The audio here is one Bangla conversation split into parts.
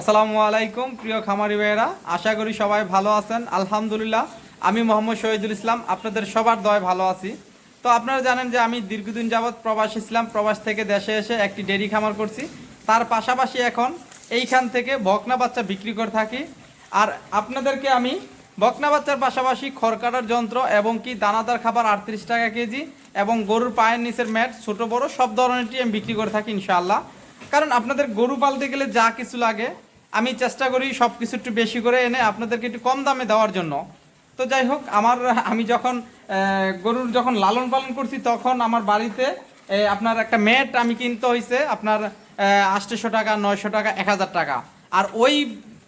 আসসালামু আলাইকুম, প্রিয় খামারি ভাইয়েরা। আশা করি সবাই ভালো আছেন। আলহামদুলিল্লাহ, আমি মোহাম্মদ শহীদুল ইসলাম, আপনাদের সবার দয় ভালো আছি। তো আপনারা জানেন যে আমি দীর্ঘদিন যাবৎ প্রবাস ইসলাম প্রবাস থেকে দেশে এসে একটি ডেরি খামার করছি। তার পাশাপাশি এখন এইখান থেকে বকনা বাচ্চা বিক্রি করে থাকি। আর আপনাদেরকে আমি বকনা বাচ্চার পাশাপাশি খড় কাটার যন্ত্র এবং কি দানাদার খাবার আটত্রিশ টাকা কেজি এবং গরুর পায়ের নিচের ম্যাট, ছোট বড় সব ধরনেরটি আমি বিক্রি করে থাকি ইনশাআল্লাহ। কারণ আপনাদের গরু পালতে গেলে যা কিছু লাগে আমি চেষ্টা করি সব কিছু একটু বেশি করে এনে আপনাদেরকে একটু কম দামে দেওয়ার জন্য। তো যাই হোক, আমার, আমি যখন গরুর যখন লালন পালন করছি, তখন আমার বাড়িতে আপনার একটা ম্যাট আমি কিনতে হয়েছে আপনার আটশোশো টাকা, নয়শো টাকা, এক হাজার টাকা। আর ওই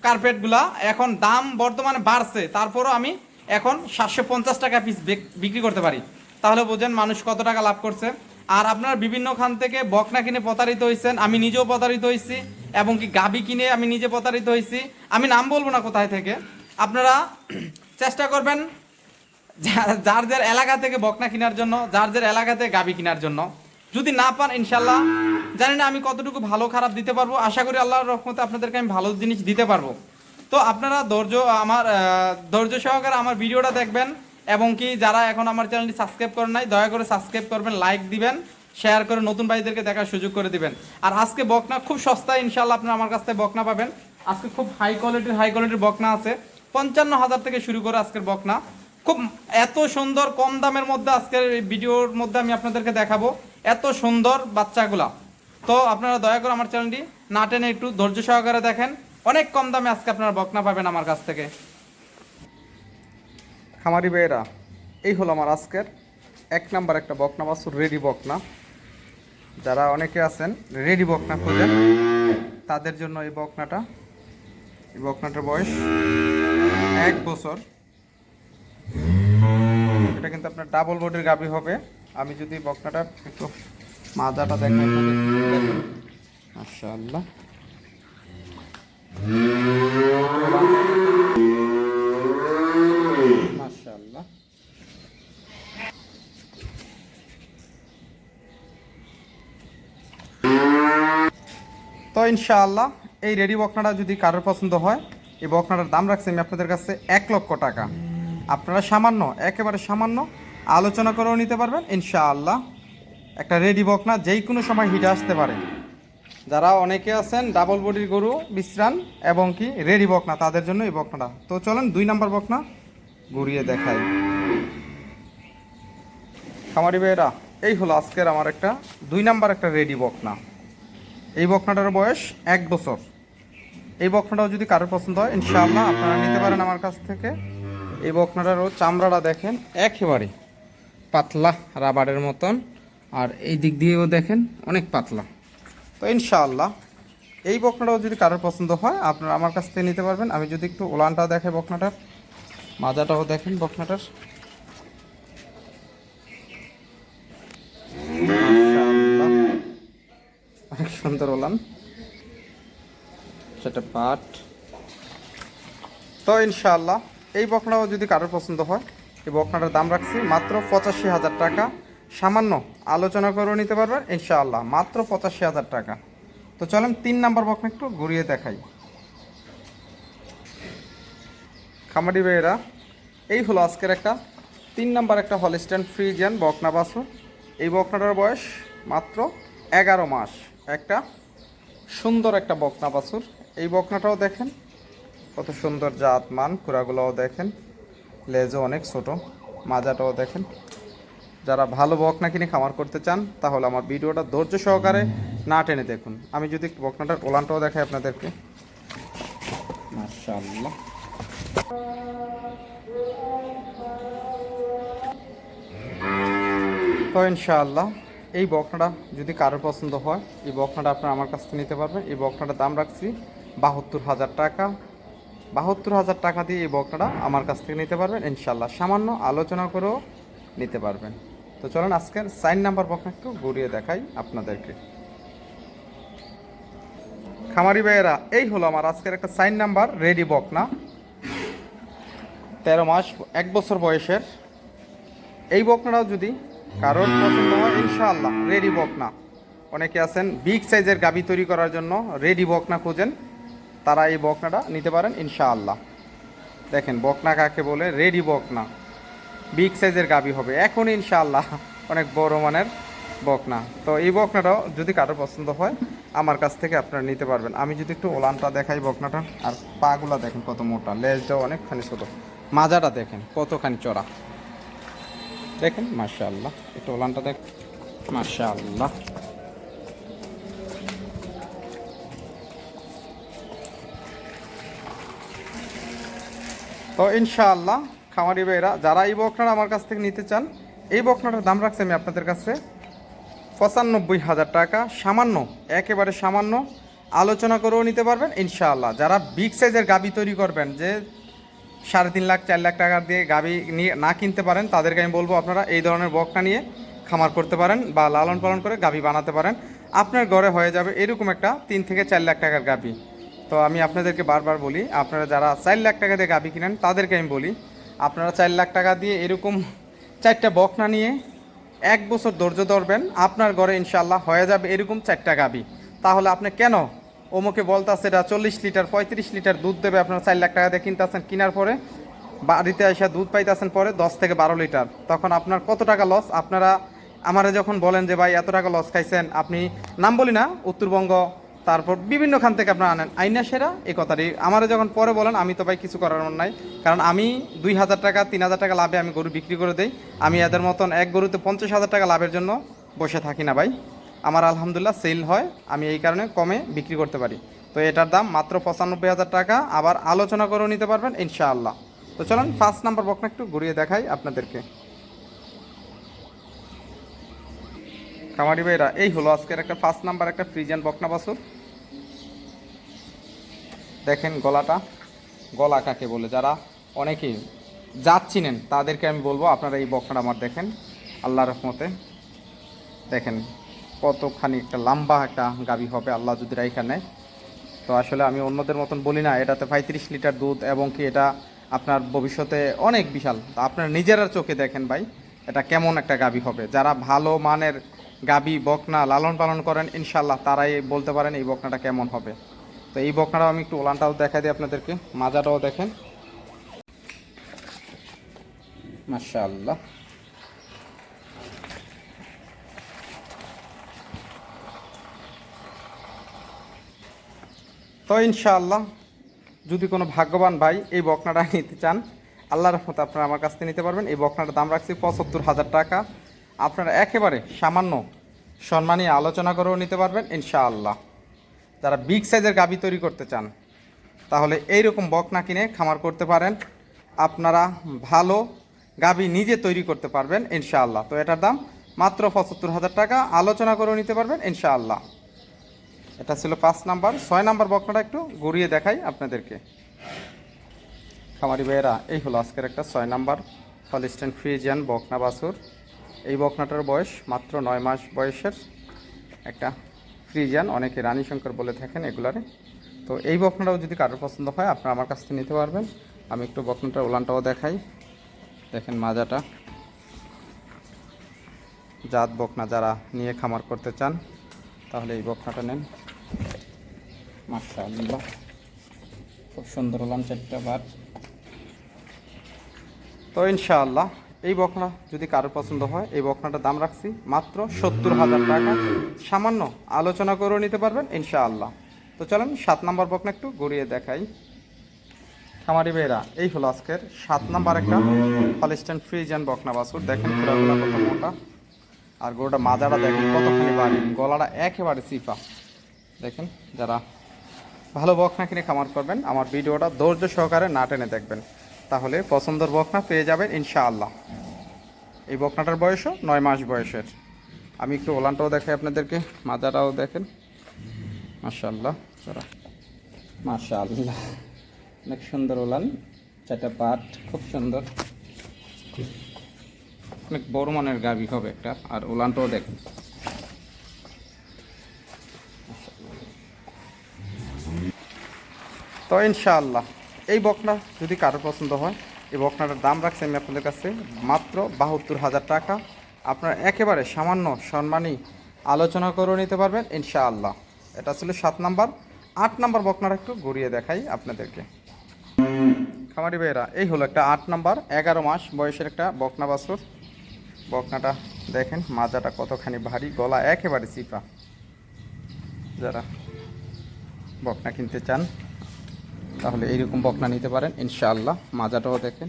কার্পেটগুলা এখন দাম বর্তমানে বাড়ছে, তারপরও আমি এখন সাতশো পঞ্চাশ টাকা পিস বিক্রি করতে পারি। তাহলে বোঝেন মানুষ কত টাকা লাভ করছে। আর আপনার বিভিন্ন খান থেকে বকনা কিনে প্রতারিত হয়েছেন আমি নিজেও প্রতারিত হয়েছি এবং কি গাবি কিনে আমি নিজে প্রতারিত হয়েছি। আমি নাম বলব না কোথায় থেকে। আপনারা চেষ্টা করবেন যার যার এলাকা থেকে বকনা কেনার জন্য যার যার এলাকাতে গাবি কেনার জন্য। যদি না পান ইনশাল্লাহ জানি না আমি কতটুকু ভালো, খারাপ দিতে পারব। আশা করি আল্লাহর রহমতে আপনাদেরকে আমি ভালো জিনিস দিতে পারব। তো আপনারা ধৈর্য, আমার ধৈর্য সহকারে আমার ভিডিওটা দেখবেন এবং কি যারা এখন আমার চ্যানেলটি সাবস্ক্রাইব করেন নাই, দয়া করে সাবস্ক্রাইব করবেন, লাইক দিবেন। শেয়ার করে নতুন ভাইদেরকে দেখার সুযোগ করে দিবেন। আর আজকে বকনা খুব সস্তায় ইনশাল্লাহ আপনারা আমার কাছ থেকে বকনা পাবেন। আজকে খুব হাই কোয়ালিটির হাই কোয়ালিটির বকনা আছে। পঞ্চান্ন হাজার থেকে শুরু করে আজকের বকনা। খুব এত সুন্দর, কম দামের মধ্যে আজকের ভিডিওর মধ্যে আমি আপনাদেরকে দেখাবো। এত সুন্দর বাচ্চাগুলা। তো আপনারা দয়া করে আমার চ্যানেলটি না টেনে একটু ধৈর্য সহকারে দেখেন। অনেক কম দামে আজকে আপনারা বকনা পাবেন আমার কাছ থেকে। খামারি বেয়েরা এই হলো আমার আজকের এক নাম্বার একটা বকনা বাসুর রেডি বকনা। যারা অনেকে আছেন, রেডি বকনা খোঁজেন। তাদের জন্য এই বকনাটা, এই বকনাটার বয়স এক বছর। এটা কিন্তু আপনার ডাবল বোর্ডের গাবি হবে। আমি যদি বকনাটা একটু মাজাটা দেখাই মাশাআল্লাহ তো ইনশাআল্লাহ, এই রেডি বকনাটা যদি কারোর পছন্দ হয়, এই বকনাটার দাম রাখছি আমি আপনাদের কাছে এক লক্ষ টাকা। আপনারা সামান্য, একেবারে সামান্য আলোচনা করেও নিতে পারবেন, ইনশাআল্লাহ। একটা রেডি বকনা যেই কোনো সময় হিটে আসতে পারে। যারা অনেকে আছেন ডাবল বডির গরু, বিশ্রাম এবং কি রেডি বকনা, তাদের জন্য এই বকনাটা। তো চলেন দুই নাম্বার বকনা ঘুরিয়ে দেখাই। খামারি ভাইয়েরা, এই হলো আজকের আমার একটা, দুই নাম্বার একটা রেডি বকনা। এই বকনাটার বয়স এক বছর। এই বকনাটাও যদি কারোর পছন্দ হয়, ইনশাআল্লাহ আপনারা নিতে পারেন আমার কাছ থেকে। এই বকনাটারও চামড়াটা দেখেন একেবারে পাতলা রাবারের মতন, আর এই দিক দিয়েও দেখেন অনেক পাতলা। তো ইনশাআল্লাহ, এই বকনাটাও যদি কারোর পছন্দ হয়, আপনারা আমার কাছ থেকে নিতে পারবেন। আমি যদি একটু ওলানটা দেখে বকনাটার, মাজাটাও দেখেন বকনাটার মাশাআল্লাহ। ওলান সেটা পাট তো ইনশাআল্লাহ, এই বকনাও যদি কারোর পছন্দ হয়, এই বকনাটার দাম রাখছি মাত্র পঁচাশি হাজার টাকা। সামান্য আলোচনা করেও নিতে পারবেন, ইনশাআল্লাহ, মাত্র পঁচাশি হাজার টাকা। তো চলেন তিন নাম্বার বকনা একটু ঘুরিয়ে দেখাই। খামারি ভাইয়েরা, এই হলো আজকের একটা, তিন নাম্বার একটা হলিস্ট্যান্ড ফ্রিজিয়ান বকনা বাসু এই বকনাটার বয়স মাত্র এগারো মাস। একটা সুন্দর একটা বকনা বাছুর। এই বকনাটাও দেখেন, কত সুন্দর জাত মান কুড়াগুলোও দেখেন, লেজও অনেক ছোট, মাজাটাও দেখেন। যারা ভালো বকনা কিনে খামার করতে চান, তাহলে আমার ভিডিওটা ধৈর্য সহকারে না টেনে দেখুন। আমি যদি বকনাটার ওলানটাও দেখাই আপনাদেরকে। মাশাআল্লাহ। তো ইনশাআল্লাহ এই বকনাটা যদি কারোর পছন্দ হয়, এই বকনাটা আপনারা আমার কাছ থেকে নিতে পারবেন। এই বকনাটার দাম রাখছি বাহাত্তর হাজার টাকা। বাহাত্তর হাজার টাকা দিয়ে এই বকনাটা আমার কাছ থেকে নিতে পারবেন। ইনশাল্লাহ সামান্য আলোচনা করেও নিতে পারবেন। তো চলুন আজকের সাইন নাম্বার বকনা একটু ঘুরিয়ে দেখাই আপনাদেরকে। খামারি ভাইয়েরা, এই হলো আমার আজকের একটা সাইন নাম্বার রেডি বকনা। তেরো মাস, এক বছর বয়সের। এই বকনাটাও যদি কারোর পছন্দ হয় ইনশাআল্লাহ রেডি বকনা। অনেকে আছেন বিগ সাইজের গাবি তৈরি করার জন্য রেডি বকনা খোঁজেন। তারা এই বকনাটা নিতে পারেন ইনশাআল্লাহ। দেখেন, বকনা কাকে বলে? রেডি বকনা। বিগ সাইজের গাবি হবে। এখন ইনশাআল্লাহ অনেক বড় মানের বকনা। তো এই বকনাটাও যদি কারও পছন্দ হয়, আমার কাছ থেকে আপনারা নিতে পারবেন। আমি যদি একটু ওলানটা দেখাই বকনাটা আর পাগুলা দেখেন কত মোটা, লেজটাও অনেকখানি ছোট। মাজাটা দেখেন কতখানি চড়া। দেখেন, মাশাআল্লাহ। একটু ওলানটা দেখ। মাশাআল্লাহ। তো ইনশাআল্লাহ, খামারি ভাইরা যারা এই বকনাটা আমার কাছ থেকে নিতে চান, এই বকনাটার দাম রাখছি আমি আপনাদের কাছে পঁচানব্বই হাজার টাকা। সামান্য, একেবারে সামান্য আলোচনা করেও নিতে পারবেন। ইনশাআল্লাহ, যারা বিগ সাইজের গাবি তৈরি করবেন, যে সাড়ে তিন লাখ, চার লাখ টাকা দিয়ে গাবি নিয়ে না কিনতে পারেন, তাদেরকে আমি বলব আপনারা এই ধরনের বকনা নিয়ে খামার করতে পারেন বা লালন পালন করে গাবি বানাতে পারেন। আপনার ঘরে হয়ে যাবে এরকম একটা তিন থেকে চার লাখ টাকার গাবি। তো আমি আপনাদেরকে বারবার বলি, আপনারা যারা চার লাখ টাকা দিয়ে গাবি কিনেন, তাদেরকে আমি বলি, আপনারা চার লাখ টাকা দিয়ে এরকম চারটা বকনা নিয়ে এক বছর ধৈর্য ধরবেন, আপনার ঘরে ইনশাল্লাহ হয়ে যাবে এরকম চারটা গাবি। তাহলে আপনি কেন ওমকে বলতাছে এটা চল্লিশ লিটার, পঁয়ত্রিশ লিটার দুধ দেবে, আপনারা চার লাখ টাকা দিয়ে কিনতেছেন। কেনার পরে বাড়িতে এসে দুধ পাইতেছেন পরে দশ থেকে বারো লিটার। তখন আপনার কত টাকা লস আপনারা আমারে যখন বলেন যে, ভাই, এত টাকা লস খাইছেন, আপনি নাম বলি না, উত্তরবঙ্গ, তারপর বিভিন্ন খান থেকে আপনারা আনেন। আইনা সেরা এই কথাটি। আমারে যখন পরে বলেন, আমি তো ভাই কিছু করার নাই। কারণ আমি দুই হাজার টাকা, তিন হাজার টাকা লাভে আমি গরু বিক্রি করে দেই। আমি এদের মতন এক গরুতে পঞ্চাশ হাজার টাকা লাভের জন্য বসে থাকি না ভাই। আমার আলহামদুলিল্লাহ সেল হয়। আমি এই কারণে কমে বিক্রি করতে পারি। তো এটার দাম মাত্র পঁচানব্বই হাজার টাকা। আবার আলোচনা করেও নিতে পারবেন, ইনশাআল্লাহ। তো চলুন ফার্স্ট নাম্বার বকনা একটু ঘুরিয়ে দেখাই আপনাদেরকে। কামারি ভাইরা, এই হলো আজকের একটা ফার্স্ট নাম্বার একটা ফ্রিজিয়ান বকনা বাসুর দেখেন গলাটা, গলা কাকে বলে? যারা অনেকেই জাত চিনেন, তাদেরকে আমি বলব, আপনারা এই বকনাটা আমার দেখেন আল্লাহ রহমতে। দেখেন কতখানি একটা লম্বা একটা গাবি হবে, আল্লাহ যদি রাইখা তো আসলে আমি অন্যদের মতন বলি না, এটাতে পঁয়ত্রিশ লিটার দুধ এবং কি এটা আপনার ভবিষ্যতে অনেক বিশাল। তা আপনার নিজেরা চোখে দেখেন ভাই, এটা কেমন একটা গাবি হবে। যারা ভালো মানের গাবি বকনা লালন পালন করেন ইনশাল্লাহ তারাই বলতে পারেন এই বকনাটা কেমন হবে। তো এই বকনাটাও আমি একটু ওলানটাও দেখাই দিই আপনাদেরকে, মাজাটাও দেখেন। মাশাআল্লাহ। তো ইনশাআল্লাহ, যদি কোনো ভাগ্যবান ভাই এই বকনাটা নিতে চান আল্লাহ রহমতে আপনারা আমার কাছ থেকে নিতে পারবেন। এই বকনাটার দাম রাখছি পঁচাত্তর হাজার টাকা। আপনারা একেবারে সামান্য সম্মানী আলোচনা করেও নিতে পারবেন, ইনশাআল্লাহ। যারা বিগ সাইজের গাবি তৈরি করতে চান, তাহলে এইরকম বকনা কিনে খামার করতে পারেন। আপনারা ভালো গাবি নিজে তৈরি করতে পারবেন, ইনশাআল্লাহ। তো এটার দাম মাত্র পঁচাত্তর হাজার টাকা। আলোচনা করেও নিতে পারবেন, ইনশাআল্লাহ। এটা ছিল পাঁচ নাম্বার। ছয় নাম্বার বকনাটা একটু ঘুরিয়ে দেখাই আপনাদেরকে। খামারি ভাইয়েরা, এই হলো আজকের একটা ছয় নাম্বার হলিস্টেন ফ্রিজিয়ান বকনা বাছুর। এই বকনাটার বয়স মাত্র নয় মাস বয়সের একটা ফ্রিজিয়ান অনেকে রানী শঙ্কর বলে থাকেন এগুলারে। তো এই বকনাটাও যদি কারোর পছন্দ হয়, আপনারা আমার কাছ থেকে নিতে পারবেন। আমি একটু বকনাটার ওলানটাও দেখাই। দেখেন মাজাটা। জাত বকনা যারা নিয়ে খামার করতে চান, তাহলে এই বকনাটা নেন। মাশাআল্লাহ খুব সুন্দর হলাম চারটা বার তো ইনশাআল্লাহ, এই বকনা যদি কারোর পছন্দ হয়, এই বকনাটার দাম রাখছি মাত্র সত্তর হাজার টাকা। সামান্য আলোচনা করেও নিতে পারবেন ইনশাআল্লাহ। তো চলেন, সাত নম্বর বকনা একটু গড়িয়ে দেখাই। খামারি ভাইরা, এই হলো আজকের সাত নাম্বার একটা হলিস্টেন ফ্রিজিয়ান বকনা বাছুর। দেখেন পুরাগুলা কত মোটা। আর গরুটা মাজাটা দেখেন কতখানি বাড়ি। গলাটা একেবারে সিফা। দেখেন যারা ভালো বকনা কিনে খামার করবেন। আমার ভিডিওটা ধৈর্য সহকারে না টেনে দেখবেন। তাহলে পছন্দের বকনা পেয়ে যাবেন ইনশাআল্লাহ। এই বকনাটার বয়সও নয় মাস বয়সের। আমি একটু ওলানটাও দেখাই আপনাদেরকে, মাজাটাও দেখেন। মাশাআল্লাহ, চড়া। মাশাআল্লাহ। অনেক সুন্দর ওলান, চারটা পাট, খুব সুন্দর। অনেক বড় মানের গাবি হবে একটা, আর ওলানটাও দেখেন। তো ইনশাআল্লাহ, এই বকনা যদি কারও পছন্দ হয়, এই বকনাটার দাম রাখছি আমি আপনাদের কাছে মাত্র বাহাত্তর হাজার টাকা। আপনারা একেবারে সামান্য সম্মানী আলোচনা করে নিতে পারবেন, ইনশাআল্লাহ। এটা ছিল সাত নাম্বার। আট নাম্বার বকনাটা একটু ঘুরিয়ে দেখাই আপনাদেরকে। খামারি ভাইয়েরা, এই হলো একটা আট নাম্বার, এগারো মাস বয়সের একটা বকনা বাছুর। বকনাটা দেখেন, মাজাটা কতখানি ভারী, গলা একেবারে চিপা। যারা বকনা কিনতে চান তাহলে এইরকম বকনা নিতে পারেন, ইনশাআল্লাহ। মাজাটাও দেখেন।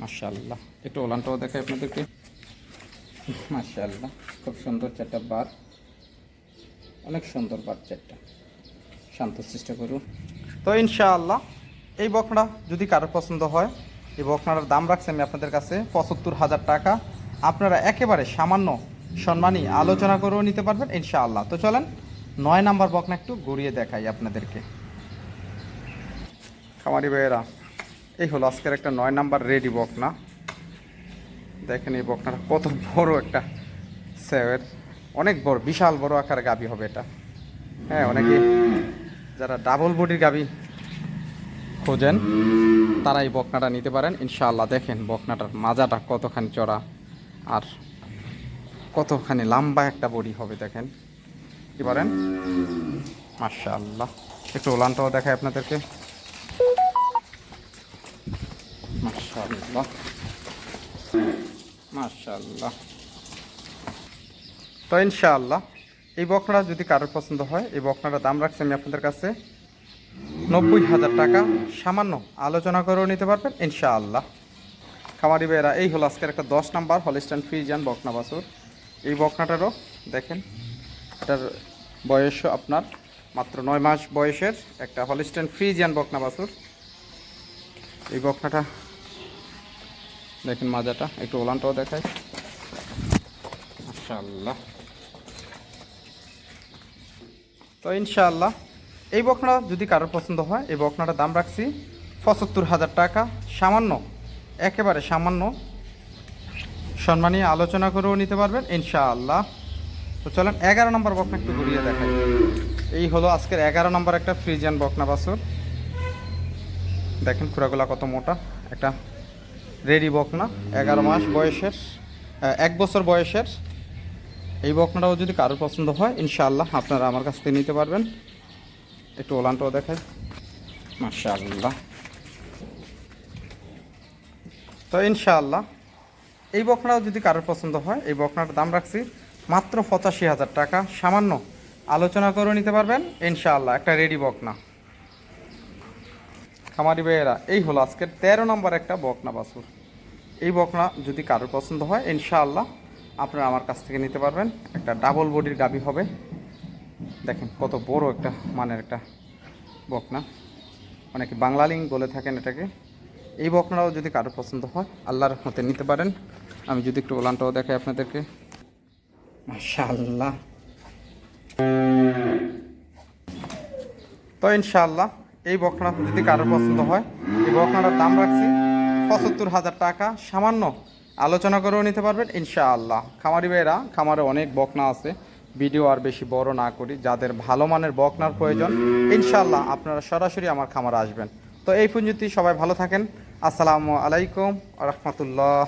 মাশাআল্লাহ। একটু ওলানটাও দেখাই আপনাদেরকে। মাশাআল্লাহ, খুব সুন্দর চারটা বার। অনেক সুন্দর বার চারটা। শান্ত চেষ্টা করুন। তো ইনশাআল্লাহ, এই বকনা যদি কারোর পছন্দ হয়, এই বকনাটার দাম রাখছি আমি আপনাদের কাছে পঁচাত্তর হাজার টাকা। আপনারা একেবারে সামান্য সম্মানী আলোচনা করেও নিতে পারবেন, ইনশাআল্লাহ। তো চলেন, নয় নাম্বার বকনা একটু ঘুরিয়ে দেখাই আপনাদেরকে। খামারি ভাইয়েরা, এই হলো আজকের একটা নয় নাম্বার রেডি বকনা। দেখেন এই বকনাটা কত বড় একটা সেওয়ের অনেক বড়, বিশাল বড় আকার গাবি হবে এটা। হ্যাঁ অনেকে যারা ডাবল বডির গাবি খোঁজেন, তারা এই বকনাটা নিতে পারেন। ইনশাআল্লাহ দেখেন বকনাটার মাজাটা কতখানি চড়া আর কতখানি লম্বা একটা বডি হবে, দেখেন। কি পারেন মাশাআল্লাহ। একটু ওলানটাও দেখায় আপনাদেরকে। মাশাআল্লাহ। মাশাআল্লাহ। তো ইনশাআল্লাহ, এই বকনাটা যদি কারোর পছন্দ হয়, এই বকনাটার দাম রাখছি আমি আপনাদের কাছে নব্বই হাজার টাকা। সামান্য আলোচনা করেও নিতে পারবেন, ইনশাআল্লাহ। খামারি বেয়েরা এই হলো আজকের একটা দশ নাম্বার হলিস্টান ফ্রিজান বকনা বাছুর। এই বকনাটারও দেখেন, এটার বয়স আপনার মাত্র নয় মাস বয়সের একটা হলিস্টান ফ্রিজিয়ান বকনা বাছুর। এই বকনাটা দেখেন মাজাটা, একটু ওলানটাও দেখায় মাশাআল্লাহ। তো ইনশাআল্লাহ, এই বকনা যদি কারোর পছন্দ হয়, এই বকনাটার দাম রাখছি পঁচাত্তর হাজার টাকা। সামান্য, একেবারে সামান্য সম্মানীয় আলোচনা করেও নিতে পারবেন ইনশাআল্লাহ। তো চলেন এগারো নম্বর বকনা একটু ঘুরিয়ে দেখাই। এই হলো আজকের এগারো নম্বর একটা ফ্রিজিয়ান বকনা বাছুর। দেখেন খুঁড়াগুলা কত মোটা। একটা রেডি বকনা, এগারো মাস বয়সের এক বছর বয়সের। এই বকনাটাও যদি কারোর পছন্দ হয়, ইনশাআল্লাহ আপনারা আমার কাছ থেকে নিতে পারবেন। একটু ওলানটাও দেখাই। মাশাআল্লাহ। তো ইনশাআল্লাহ, এই বকনাও যদি কারোর পছন্দ হয়, এই বকনাটার দাম রাখছি মাত্র পঁচাশি হাজার টাকা। সামান্য আলোচনা করে নিতে পারবেন। ইনশাআল্লাহ, একটা রেডি বকনা। খামারি ভাইয়েরা, এই হলো আজকের তেরো নম্বর একটা বকনা বাছুর। এই বকনা যদি কারোর পছন্দ হয়, ইনশাআল্লাহ আপনারা আমার কাছ থেকে নিতে পারবেন। একটা ডাবল বডির গাবি হবে। দেখেন কত বড় একটা মানের একটা বকনা। অনেকে বাংলালিং বলে থাকেন এটাকে। এই বকনাটাও যদি কারোর পছন্দ হয়, আল্লাহর রহমতে নিতে পারেন। আমি যদি একটু ওলানটাও দেখাই আপনাদেরকে। মাশাআল্লাহ। তো ইনশাআল্লাহ এই বকনা যদি কারোর পছন্দ হয়, এই বকনাটার দাম রাখছি পঁচাত্তর হাজার টাকা। সামান্য আলোচনা করেও নিতে পারবেন, ইনশাআল্লাহ। খামারি ভাইয়েরা, খামারে অনেক বকনা আছে। ভিডিও আর বেশি বড় না করি, যাদের ভালো মানের বকনার প্রয়োজন, ইনশাআল্লাহ আপনারা সরাসরি আমার খামারে আসবেন। তো এই পর্যন্ত সবাই ভালো থাকেন। আসসালামু আলাইকুম রহমতুল্লাহ।